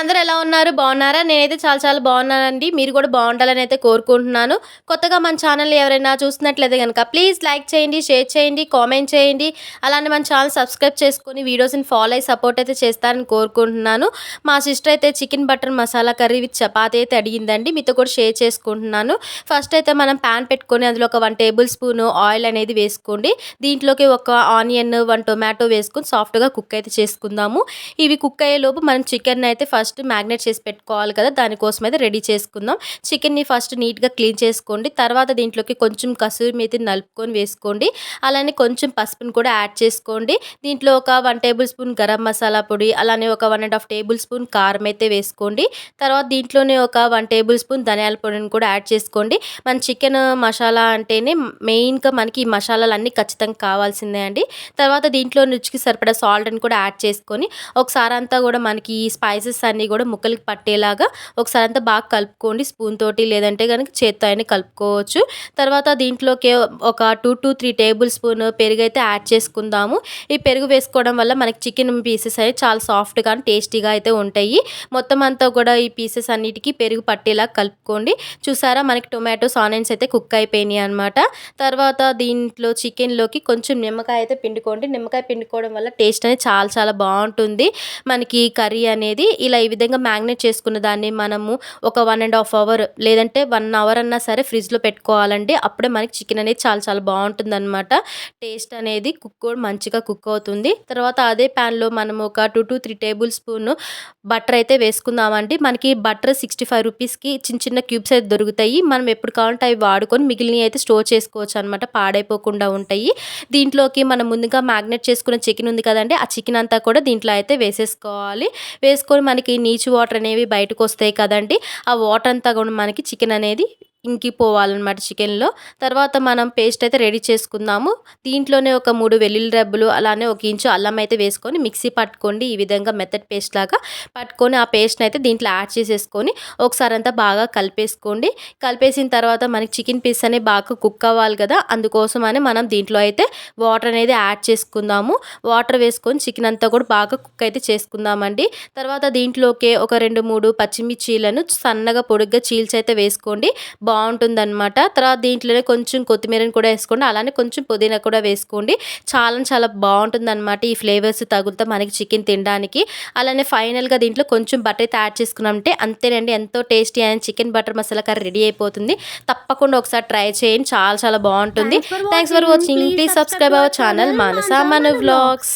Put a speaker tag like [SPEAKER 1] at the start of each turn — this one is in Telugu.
[SPEAKER 1] అందరూ ఎలా ఉన్నారు? బాగున్నారా? నేనైతే చాలా చాలా బాగున్నానండి. మీరు కూడా బాగుండాలని అయితే కోరుకుంటున్నాను. కొత్తగా మన ఛానల్ ఎవరైనా చూసినట్లయితే కనుక ప్లీజ్ లైక్ చేయండి షేర్ చేయండి కామెంట్ చేయండి. అలానే మన ఛానల్ సబ్స్క్రైబ్ చేసుకొని వీడియోస్ని ఫాలో అయ్యి సపోర్ట్ అయితే చేస్తారని కోరుకుంటున్నాను. మా సిస్టర్ అయితే chicken butter masala curry with chapati అయితే అడిగిందండి. మీతో కూడా షేర్ చేసుకుంటున్నాను. ఫస్ట్ అయితే మనం ప్యాన్ పెట్టుకొని అందులో ఒక వన్ టేబుల్ స్పూన్ ఆయిల్ అనేది వేసుకోండి. దీంట్లోకి ఒక ఆనియన్ వన్ టొమాటో వేసుకొని సాఫ్ట్గా కుక్ అయితే చేసుకుందాము. ఇవి కుక్ అయ్యేలోపు మనం చికెన్ అయితే ఫస్ట్ ఫస్ట్ మ్యాగ్నేట్ చేసి పెట్టుకోవాలి కదా దానికోసం అయితే రెడీ చేసుకుందాం. చికెన్ని ఫస్ట్ నీట్గా క్లీన్ చేసుకోండి. తర్వాత దీంట్లోకి కొంచెం కసూరి మేతి నలుపుకొని వేసుకోండి. అలానే కొంచెం పసుపుని కూడా యాడ్ చేసుకోండి. దీంట్లో ఒక one tablespoon garam masala పొడి అలానే ఒక one and half tablespoon కారం అయితే వేసుకోండి. తర్వాత దీంట్లోనే ఒక వన్ టేబుల్ స్పూన్ ధనియాల పొడిని కూడా యాడ్ చేసుకోండి. మన చికెన్ మసాలా అంటేనే మెయిన్గా మనకి ఈ మసాలాలు అన్నీ ఖచ్చితంగా కావాల్సిందే అండి. తర్వాత దీంట్లో రుచికి సరిపడా సాల్ట్ని కూడా యాడ్ చేసుకొని ఒకసారి అంతా కూడా మనకి ఈ స్పైసెస్ అన్నీ కూడా ముక్కలకి పట్టేలాగా ఒకసారి అంతా బాగా కలుపుకోండి. స్పూన్ తోటి లేదంటే కనుక చేత్తో అయినా కలుపుకోవచ్చు. తర్వాత దీంట్లోకి ఒక two to three tablespoon పెరుగు అయితే యాడ్ చేసుకుందాము. ఈ పెరుగు వేసుకోవడం వల్ల మనకి చికెన్ పీసెస్ అయితే చాలా సాఫ్ట్గా టేస్టీగా అయితే ఉంటాయి. మొత్తం అంతా కూడా ఈ పీసెస్ అన్నిటికీ పెరుగు పట్టేలా కలుపుకోండి. చూసారా మనకి టొమాటోస్ ఆనియన్స్ అయితే కుక్ అయిపోయినాయి అనమాట తర్వాత దీంట్లో చికెన్లోకి కొంచెం నిమ్మకాయ అయితే పిండుకోండి. నిమ్మకాయ పిండుకోవడం వల్ల టేస్ట్ అనేది చాలా చాలా బాగుంటుంది. మనకి కర్రీ అనేది ఇలా ఈ విధంగా మ్యాగ్నేట్ చేసుకున్న దాన్ని మనము ఒక వన్ అండ్ హాఫ్ అవర్ లేదంటే వన్ అవర్ అన్నా సరే ఫ్రిడ్జ్లో పెట్టుకోవాలండి. అప్పుడే మనకి చికెన్ అనేది చాలా చాలా బాగుంటుంది అనమాట టేస్ట్ అనేది కుక్ కూడా మంచిగా కుక్ అవుతుంది. తర్వాత అదే ప్యాన్లో మనము ఒక two to three tablespoon butter అయితే వేసుకుందామండి. మనకి బటర్ సిక్స్టీ ఫైవ్ రూపీస్కి చిన్న చిన్న క్యూబ్స్ అయితే దొరుకుతాయి. మనం ఎప్పుడు కావాలంటే అవి వాడుకొని మిగిలినవి అయితే స్టోర్ చేసుకోవచ్చు అనమాట పాడైపోకుండా ఉంటాయి. దీంట్లోకి మనం ముందుగా మ్యాగ్నెట్ చేసుకున్న చికెన్ ఉంది కదండి ఆ చికెన్ అంతా కూడా దీంట్లో అయితే వేసేసుకోవాలి. వేసుకొని మనకి నీచు వాటర్ అనేవి బయటకు వస్తాయి కదండి. ఆ వాటర్ అంతా కూడా మనకి చికెన్ అనేది ఇంకిపోవాలన్నమాట చికెన్లో. తర్వాత మనం పేస్ట్ అయితే రెడీ చేసుకుందాము. దీంట్లోనే ఒక మూడు వెల్లుల్లి రబ్బులు అలానే ఒక ఇంచు అల్లం అయితే వేసుకొని మిక్సీ పట్టుకోండి. ఈ విధంగా మెత్తడ్ పేస్ట్ లాగా పట్టుకొని ఆ పేస్ట్ని అయితే దీంట్లో యాడ్ చేసేసుకొని ఒకసారి అంతా బాగా కలిపేసుకోండి. కలిపేసిన తర్వాత మనకి చికెన్ పీస్ అనేది బాగా కుక్ అవ్వాలి కదా అందుకోసం అని మనం దీంట్లో అయితే వాటర్ అనేది యాడ్ చేసుకుందాము. వాటర్ వేసుకొని చికెన్ అంతా కూడా బాగా కుక్ అయితే చేసుకుందామండి. తర్వాత దీంట్లోకే ఒక రెండు మూడు పచ్చిమిర్చీలను సన్నగా పొడుగ్గా చీల్చి అయితే వేసుకోండి. బాగుంటుందన్నమాట. తర్వాత దీంట్లోనే కొంచెం కొత్తిమీరని కూడా వేసుకోండి. అలానే కొంచెం పుదీనా కూడా వేసుకోండి. చాలా చాలా బాగుంటుందన్నమాట ఈ ఫ్లేవర్స్ తగులుతా మనకి చికెన్ తినడానికి. అలానే ఫైనల్గా దీంట్లో కొంచెం బటర్ అయితే యాడ్ చేసుకున్నామంటే అంతేనండి. ఎంతో టేస్టీ అయిన chicken butter masala curry ready అయిపోతుంది. తప్పకుండా ఒకసారి ట్రై చేయండి. చాలా చాలా బాగుంటుంది. Thanks for watching please subscribe our channel Manasa Mana vlogs